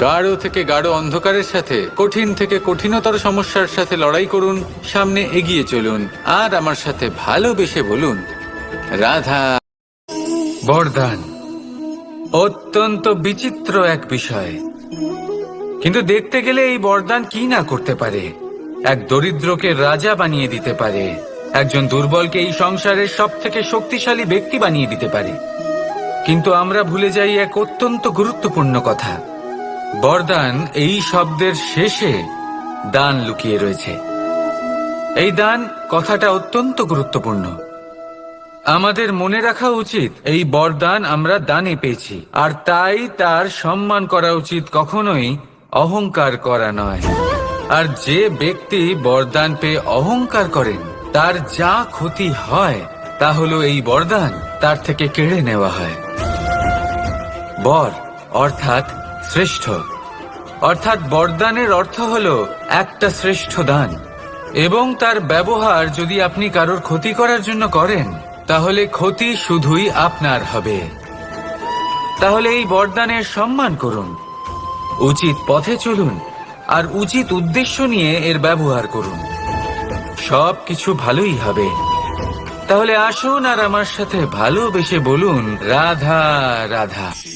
গাঢ় থেকে গাঢ় অন্ধকারের সাথে, কঠিন থেকে কঠিনতর সমস্যার সাথে লড়াই করুন, সামনে এগিয়ে চলুন, আর আমার সাথে ভালোবেসে বলুন, রাধা। বরদান, অত্যন্ত বিচিত্র এক বিষয়। কিন্তু দেখতে গেলে এই বরদান কি না করতে পারে? এক দরিদ্রকে রাজা বানিয়ে দিতে পারে। একজন দুর্বলকে এই সংসারের সব থেকে শক্তিশালী ব্যক্তি বানিয়ে দিতে পারে। কিন্তু আমরা ভুলে যাই এক অত্যন্ত গুরুত্বপূর্ণ কথা। বরদান এই শব্দের শেষে দান লুকিয়ে রয়েছে। এই দান কথাটা অত্যন্ত গুরুত্বপূর্ণ। আমাদের মনে রাখা উচিত, এই বরদান আমরা দানে পেয়েছি, আর তাই তার সম্মান করা উচিত কখনোই অহংকার করা নয়। আর যে ব্যক্তি বরদান পেয়ে অহংকার করেন, তার যা ক্ষতি হয়, তা হলো এই বরদান, তার থেকে কেড়ে নেওয়া হয়। বর, অর্থাৎ শ্রেষ্ঠ। অর্থাৎ বরদানের অর্থ হল একটা শ্রেষ্ঠ দান। এবং তার ব্যবহার যদি আপনি কারোর ক্ষতি করার জন্য করেন, তাহলে ক্ষতি শুধুই আপনার হবে। তাহলে এই বরদানের সম্মান করুন। উচিত পথে চলুন আর উচিত উদ্দেশ্য নিয়ে এর ব্যবহার করুন। সব কিছু ভালোই হবে। তাহলে আসুন আর আমার সাথে ভালোবেসে বলুন, রাধা রাধা।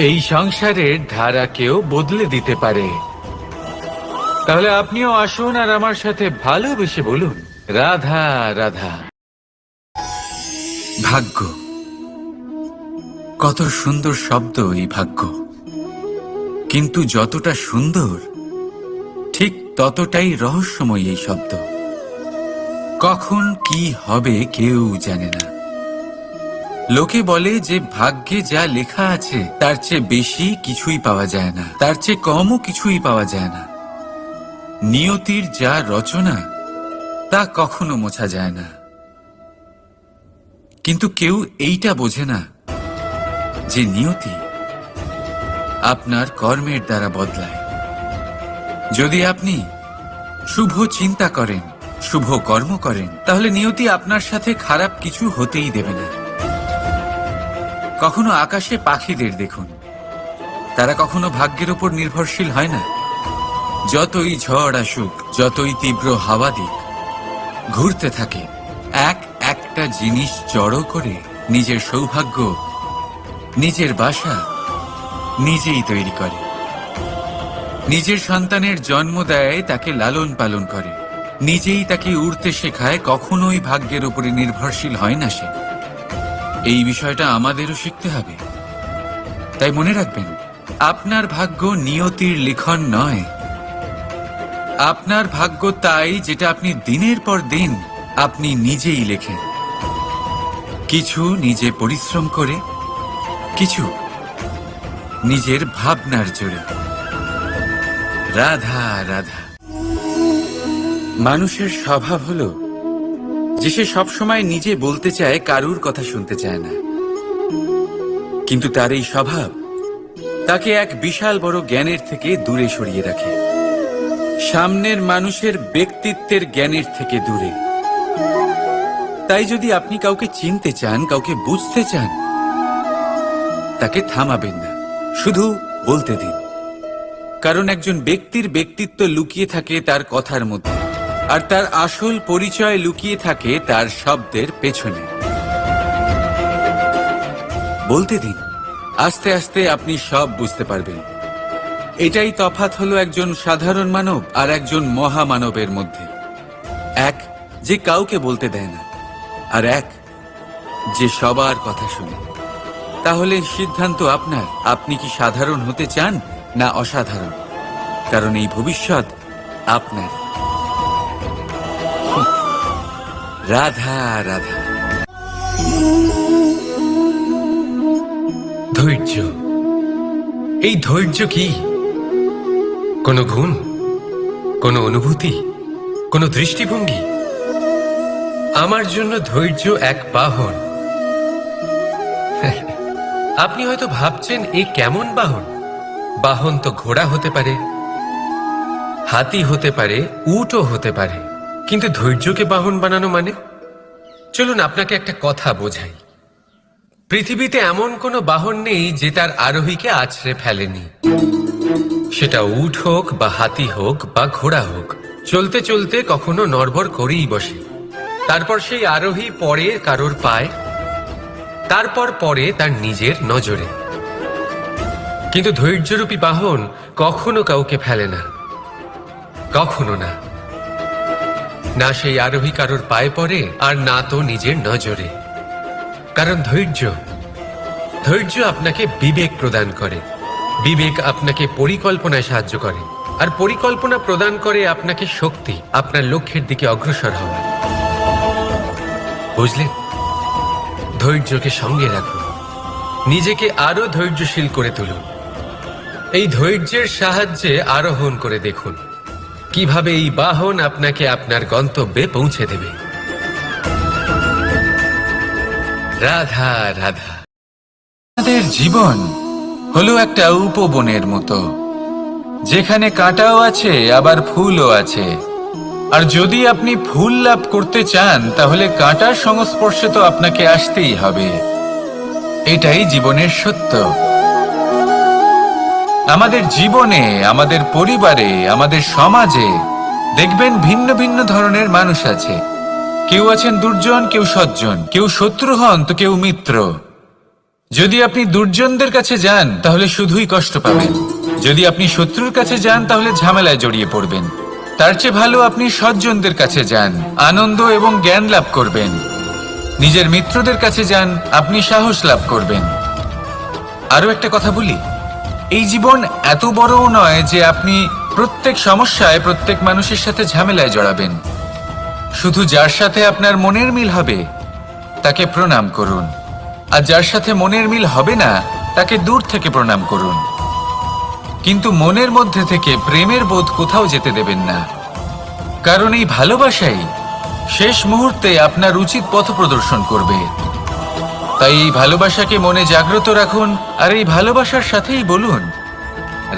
এই সংসারের ধারাকেও বদলে দিতে পারে। তাহলে আপনিও আসুন আর আমার সাথে ভালোবেসে বলুন, রাধা রাধা। ভাগ্য। কত সুন্দর শব্দ এই ভাগ্য। কিন্তু যতটা সুন্দর, ঠিক ততটাই রহস্যময় এই শব্দ। কখন কি হবে কেউ জানে না। লোকে বলে যে ভাগ্যে যা লেখা আছে, তার চেয়ে বেশি কিছুই পাওয়া যায় না। তার চেয়ে কমও কিছুই পাওয়া যায় না। নিয়তির যা রচনা, তা কখনো মোছা যায় না। কিন্তু কেউ এইটা বোঝে না যে নিয়তি আপনার কর্মের দ্বারা বদলায়। যদি আপনি শুভ চিন্তা করেন, শুভ কর্ম করেন, তাহলে নিয়তি আপনার সাথে খারাপ কিছু হতেই দেবে না। কখনো আকাশে পাখিদের দেখুন। তারা কখনো ভাগ্যের উপর নির্ভরশীল হয় না। যতই ঝড় আসুক, যতই তীব্র হাওয়া দিক, ঘুরতে থাকে এক একটা জিনিস জড়ো করে নিজের সৌভাগ্য, নিজের বাসা নিজেই তৈরি করে। নিজের সন্তানের জন্ম দেয় তাকে লালন পালন করে। নিজেই তাকে উড়তে শেখায় কখনোই ভাগ্যের উপরে নির্ভরশীল হয় না সে। এই বিষয়টা আমাদেরও শিখতে হবে। তাই মনে রাখবেন, আপনার ভাগ্য নিয়তির লিখন নয়। আপনার ভাগ্য তাই যেটা আপনি দিনের পর দিন আপনি নিজেই লেখেন। কিছু নিজে পরিশ্রম করে, কিছু নিজের ভাবনার জোরে। রাধা রাধা। মানুষের স্বভাব হলো যে সে সবসময় নিজে বলতে চায়, কারুর কথা শুনতে চায় না। কিন্তু তার এই স্বভাব তাকে এক বিশাল বড় জ্ঞানের থেকে দূরে সরিয়ে রাখে। সামনের মানুষের ব্যক্তিত্বের জ্ঞানের থেকে দূরে। তাই যদি আপনি কাউকে চিনতে চান, কাউকে বুঝতে চান, তাকে থামাবেন না। শুধু বলতে দিন। কারণ একজন ব্যক্তির ব্যক্তিত্ব লুকিয়ে থাকে তার কথার মধ্যে। আর তার আসল পরিচয় লুকিয়ে থাকে তার শব্দের পেছনে। বলতে দিন, আস্তে আস্তে আপনি সব বুঝতে পারবেন। এটাই তফাৎ হলো একজন সাধারণ মানব আর একজন মহামানবের মধ্যে। এক, যে কাউকে বলতে দেয় না। আর এক, যে সবার কথা শুনে। তাহলে সিদ্ধান্ত আপনার, আপনি কি সাধারণ হতে চান না অসাধারণ? কারণ এই ভবিষ্যৎ আপনার। রাধা রাধা। ধৈর্য। এই ধৈর্য কি? কোনো গুণ? কোনো অনুভূতি? কোনো দৃষ্টিভঙ্গি? আমার জন্য ধৈর্য এক বাহন। আপনি হয়তো ভাবছেন এই কেমন বাহন? বাহন তো ঘোড়া হতে পারে, হাতি হতে পারে, উটও হতে পারে। কিন্তু ধৈর্যকে বাহন বানানো মানে? চলুন আপনাকে একটা কথা বোঝাই। পৃথিবীতে এমন কোনো বাহন নেই যে তার আরোহীকে আছড়ে ফেলেনি। সেটা উট হোক বা হাতি হোক বা ঘোড়া হোক, চলতে চলতে কখনো নড়বড় করেই বসে। তারপর সেই আরোহী পরে কারোর পায়, তারপর পরে তার নিজের নজরে। কিন্তু ধৈর্যরূপী বাহন কখনো কাউকে ফেলে না। কখনো না। না সেই আরোহী কারোর পায়ে পড়ে, আর না তো নিজের নজরে। কারণ ধৈর্য ধৈর্য আপনাকে বিবেক প্রদান করে। বিবেক আপনাকে পরিকল্পনায় সাহায্য করে। আর পরিকল্পনা প্রদান করে আপনাকে শক্তি, আপনার লক্ষ্যের দিকে অগ্রসর হওয়া। বুঝলেন? ধৈর্যকে সঙ্গে রাখুন। নিজেকে আরও ধৈর্যশীল করে তুলুন। এই ধৈর্যের সাহায্যে আরোহণ করে দেখুন। কীভাবে এই বাহন আপনাকে আপনার গন্তব্যে পৌঁছে দেবে? রাধা রাধা। আমাদের জীবন হলো একটা উপবনের মতো। যেখানে কাঁটাও আছে, আবার ফুলও আছে। আর যদি আপনি ফুল লাভ করতে চান, তাহলে কাঁটার সংস্পর্শে তো আপনাকে আসতেই হবে। এটাই জীবনের সত্য। আমাদের জীবনে, আমাদের পরিবারে, আমাদের সমাজে দেখবেন ভিন্ন ভিন্ন ধরনের মানুষ আছে। কেউ আছেন দুর্জন, কেউ সজ্জন, কেউ শত্রু হন তো কেউ মিত্র। যদি আপনি দুর্জনদের কাছে যান, তাহলে শুধুই কষ্ট পাবেন। যদি আপনি শত্রুর কাছে যান, তাহলে ঝামেলায় জড়িয়ে পড়বেন। তার চেয়ে ভালো আপনি সজ্জনদের কাছে যান, আনন্দ এবং জ্ঞান লাভ করবেন। নিজের মিত্রদের কাছে যান, আপনি সাহস লাভ করবেন। আরও একটা কথা বলি। এই জীবন এত বড়ও নয় যে আপনি প্রত্যেক সমস্যায় প্রত্যেক মানুষের সাথে ঝামেলায় জড়াবেন। শুধু যার সাথে আপনার মনের মিল হবে, তাকে প্রণাম করুন। আর যার সাথে মনের মিল হবে না, তাকে দূর থেকে প্রণাম করুন। কিন্তু মনের মধ্যে থেকে প্রেমের বোধ কোথাও যেতে দেবেন না। কারণ এই ভালোবাসাই শেষ মুহূর্তে আপনার উচিত পথ প্রদর্শন করবে। তাই এই ভালোবাসাকে মনে জাগ্রত রাখুন আর এই ভালোবাসার সাথেই বলুন,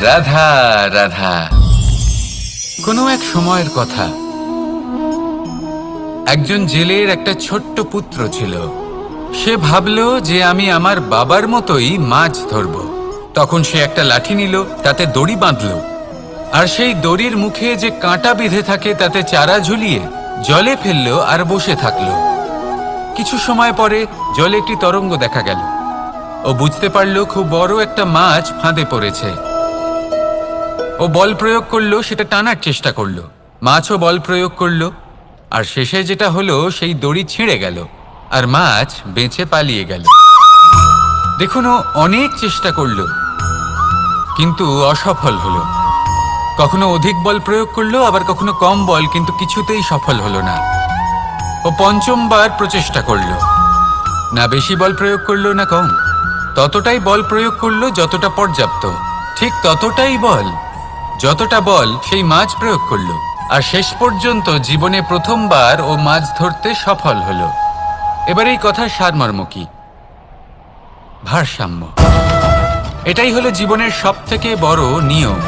রাধা রাধা। কোনো এক সময়ের কথা। একজন জেলের একটা ছোট্ট পুত্র ছিল। সে ভাবল যে আমি আমার বাবার মতোই মাছ ধরব। তখন সে একটা লাঠি নিল, তাতে দড়ি বাঁধল। আর সেই দড়ির মুখে যে কাঁটা বিঁধে থাকে, তাতে চারা ঝুলিয়ে জলে ফেলল আর বসে থাকল। কিছু সময় পরে জলে একটি তরঙ্গ দেখা গেল। ও বুঝতে পারল খুব বড় একটা মাছ ফাঁদে পড়েছে। ও বল প্রয়োগ করল, সেটা টানার চেষ্টা করল। মাছও বল প্রয়োগ করল, আর শেষে যেটা হলো, সেই দড়ি ছিঁড়ে গেল, আর মাছ বেঁচে পালিয়ে গেল। দেখুন, ও অনেক চেষ্টা করল, কিন্তু অসফল হলো। কখনো অধিক বল প্রয়োগ করল, আবার কখনো কম বল, কিন্তু কিছুতেই সফল হলো না। ও পঞ্চমবার প্রচেষ্টা করল। না বেশি বল প্রয়োগ করল না কম। ততটাই বল প্রয়োগ করল যতটা পর্যাপ্ত। ঠিক ততটাই বল, যতটা বল সেই মাছ প্রয়োগ করল। আর শেষ পর্যন্ত জীবনে প্রথমবার ও মাছ ধরতে সফল হলো। এবার এই কথার সারমর্ম কি ভারসাম্য। এটাই হলো জীবনের সব থেকে বড় নিয়ম।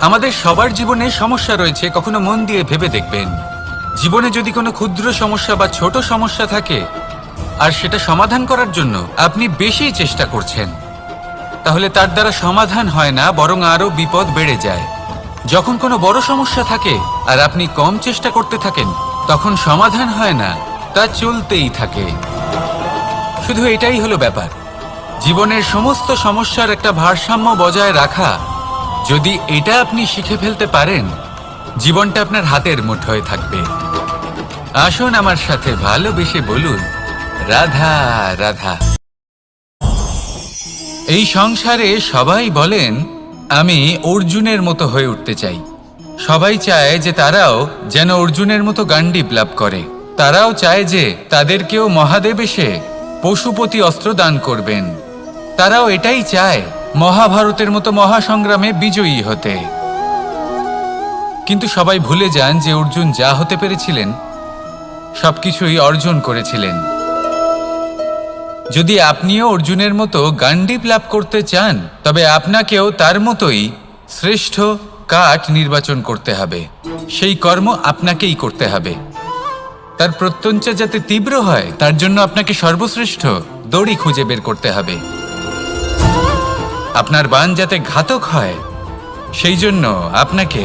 আমাদের সবার জীবনে সমস্যা রয়েছে, কখনো মন দিয়ে ভেবে দেখবেন। জীবনে যদি কোনো ক্ষুদ্র সমস্যা বা ছোট সমস্যা থাকে, আর সেটা সমাধান করার জন্য আপনি বেশি চেষ্টা করছেন, তাহলে তার দ্বারা সমাধান হয় না, বরং আরও বিপদ বেড়ে যায়। যখন কোনো বড় সমস্যা থাকে, আর আপনি কম চেষ্টা করতে থাকেন, তখন সমাধান হয় না, তা চলতেই থাকে। শুধু এটাই হলো ব্যাপার। জীবনের সমস্ত সমস্যার একটা ভারসাম্য বজায় রাখা, যদি এটা আপনি শিখে ফেলতে পারেন, জীবনটা আপনার হাতের মুঠোয় থাকবে। আসুন আমার সাথে ভালোবেসে বলুন, রাধা রাধা। এই সংসারে সবাই বলেন, আমি অর্জুনের মতো হয়ে উঠতে চাই। সবাই চায় যে তারাও যেন অর্জুনের মতো গান্ডিব লাভ করে। তারাও চায় যে তাদেরকেও মহাদেব এসে পশুপতি অস্ত্র দান করবেন। তারাও এটাই চায়, মহাভারতের মতো মহাসংগ্রামে বিজয়ী হতে। কিন্তু সবাই ভুলে যান যে অর্জুন যা হতে পেরেছিলেন সবকিছুই অর্জন করেছিলেন। যদি আপনিও অর্জুনের মতো গান্ডিপ লাভ করতে চান, তবে আপনাকেও তার মতোই শ্রেষ্ঠ কাঠ নির্বাচন করতে হবে। সেই কর্ম আপনাকেই করতে হবে। তার প্রত্যঞ্চা যাতে তীব্র হয়, তার জন্য আপনাকে সর্বশ্রেষ্ঠ দড়ি খুঁজে বের করতে হবে। আপনার বান যাতে ঘাতক হয়, সেই জন্য আপনাকে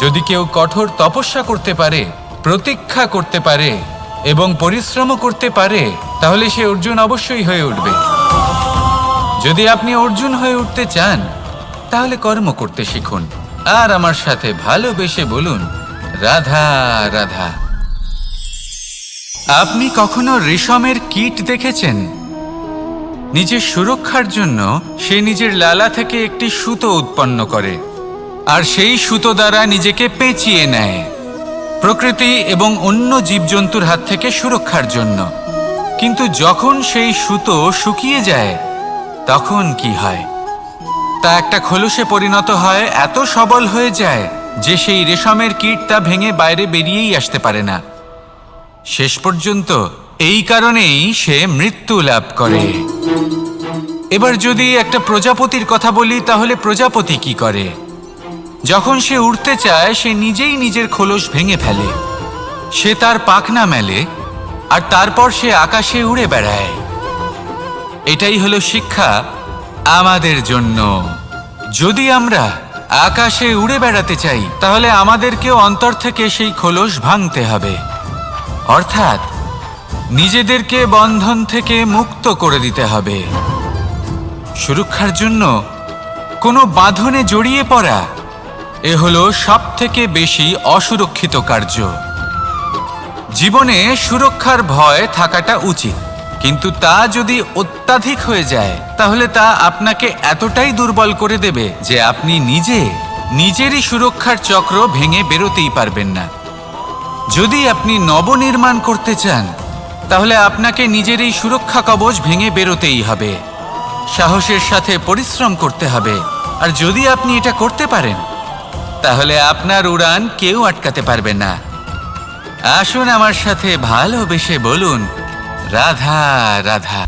যদি কেউ কঠোর তপস্যা করতে পারে, প্রতীক্ষা করতে পারে এবং পরিশ্রমও করতে পারে, তাহলে সে অর্জুন অবশ্যই হয়ে উঠবে। যদি আপনি অর্জুন হয়ে উঠতে চান, তাহলে কর্ম করতে শিখুন। আর আমার সাথে ভালোবেসে বলুন, রাধা রাধা। আপনি কখনো রেশমের কীট দেখেছেন? নিজের সুরক্ষার জন্য সে নিজের লালা থেকে একটি সুতো উৎপন্ন করে। আর সেই সুতো দ্বারা নিজেকে পেঁচিয়ে নেয়। প্রকৃতি এবং অন্য জীবজন্তুর হাত থেকে সুরক্ষার জন্য। কিন্তু যখন সেই সুতো শুকিয়ে যায়, তখন কি হয়? তা একটা খোলসে পরিণত হয়, এত সবল হয়ে যায় যে সেই রেশমের কীট তা ভেঙে বাইরে বেরিয়েই আসতে পারে না। শেষ পর্যন্ত এই কারণেই সে মৃত্যু লাভ করে। এবার যদি একটা প্রজাপতির কথা বলি, তাহলে প্রজাপতি কি করে? যখন সে উড়তে চায়, সে নিজেই নিজের খোলস ভেঙে ফেলে। সে তার পাখনা মেলে, আর তারপর সে আকাশে উড়ে বেড়ায়। এটাই হলো শিক্ষা আমাদের জন্য। যদি আমরা আকাশে উড়ে বেড়াতে চাই, তাহলে আমাদেরকেও অন্তর থেকে সেই খোলস ভাঙতে হবে। অর্থাৎ, নিজেদেরকে বন্ধন থেকে মুক্ত করে দিতে হবে। সুরক্ষার জন্য কোনো বাঁধনে জড়িয়ে পড়া এ হলো সব থেকে বেশি অসুরক্ষিত কার্য। জীবনে সুরক্ষার ভয় থাকাটা উচিত, কিন্তু তা যদি অত্যাধিক হয়ে যায়, তাহলে তা আপনাকে এতটাই দুর্বল করে দেবে যে আপনি নিজে, নিজেরই সুরক্ষার চক্র ভেঙে বেরোতেই পারবেন না। যদি আপনি নবনির্মাণ করতে চান, তাহলে আপনাকে নিজের এই সুরক্ষা কবচ ভেঙে বেরোতেই হবে। সাহসের সাথে পরিশ্রম করতে হবে, আর যদি আপনি এটা করতে পারেন তাহলে আপনার উড়ান কেউ আটকাতে পারবে না। আসুন আমার সাথে ভালোবেসে বলুন, রাধা রাধা।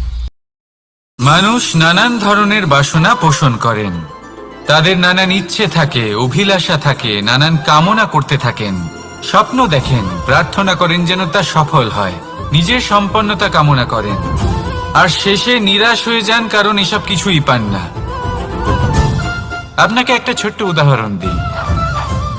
মানুষ নানান ধরনের বাসনা পোষণ করেন। তাদের নানান ইচ্ছে থাকে, অভিলাষা থাকে, নানান কামনা করতে থাকেন। স্বপ্ন দেখেন, প্রার্থনা করেন যেন তা সফল হয়। নিজের সম্পন্নতা কামনা করেন। আর শেষে নিরাশ হয়ে যান কারণ এসব কিছুই পান না। আপনাকে একটা ছোট্ট উদাহরণ দিই।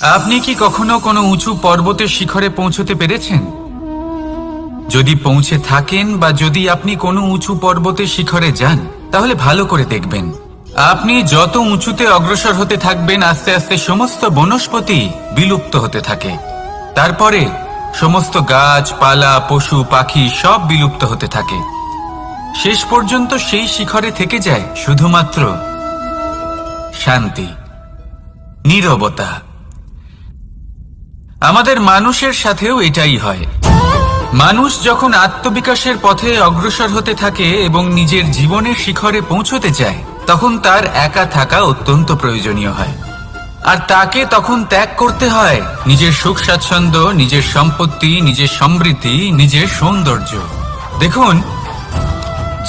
আপনি কি কখনো কোনো উঁচু পর্বতের শিখরে পৌঁছতে পেরেছেন? যদি পৌঁছে থাকেন বা যদি আপনি কোনো উঁচু পর্বতের শিখরে যান, তাহলে ভালো করে দেখবেন। আপনি যত উঁচুতে অগ্রসর হতে থাকবেন, আস্তে আস্তে সমস্ত বনস্পতি বিলুপ্ত হতে থাকে। তারপরে সমস্ত গাছ, পালা, পশু, পাখি সব বিলুপ্ত হতে থাকে। শেষ পর্যন্ত সেই শিখরে থেকে যায় শুধুমাত্র শান্তি, নীরবতা। আমাদের মানুষের সাথেও এটাই হয়। মানুষ যখন আত্মবিকাশের পথে অগ্রসর হতে থাকে এবং নিজের জীবনের শিখরে পৌঁছতে চায়, তখন তার একা থাকা অত্যন্ত প্রয়োজনীয় হয়। আর তাকে তখন ত্যাগ করতে হয়, নিজের সুখ স্বাচ্ছন্দ্য, নিজের সম্পত্তি, নিজের সমৃদ্ধি, নিজের সৌন্দর্য। দেখুন,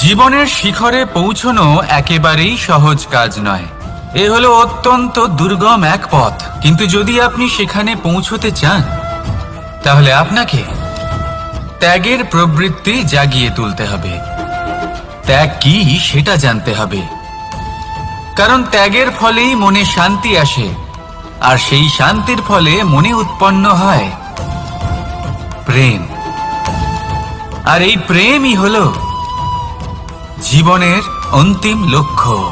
জীবনের শিখরে পৌঁছনো একেবারেই সহজ কাজ নয়। এ হলো অত্যন্ত দুর্গম এক পথ। কিন্তু যদি আপনি সেখানে পৌঁছতে চান, তাহলে আপনাকে ত্যাগের প্রবৃত্তি জাগিয়ে তুলতে হবে। ত্যাগ কি, সেটা জানতে হবে। কারণ ত্যাগের ফলেই মনে শান্তি আসে, আর সেই শান্তির ফলে মনে উৎপন্ন হয় প্রেম। আর এই প্রেমই হল জীবনের অন্তিম লক্ষ্য।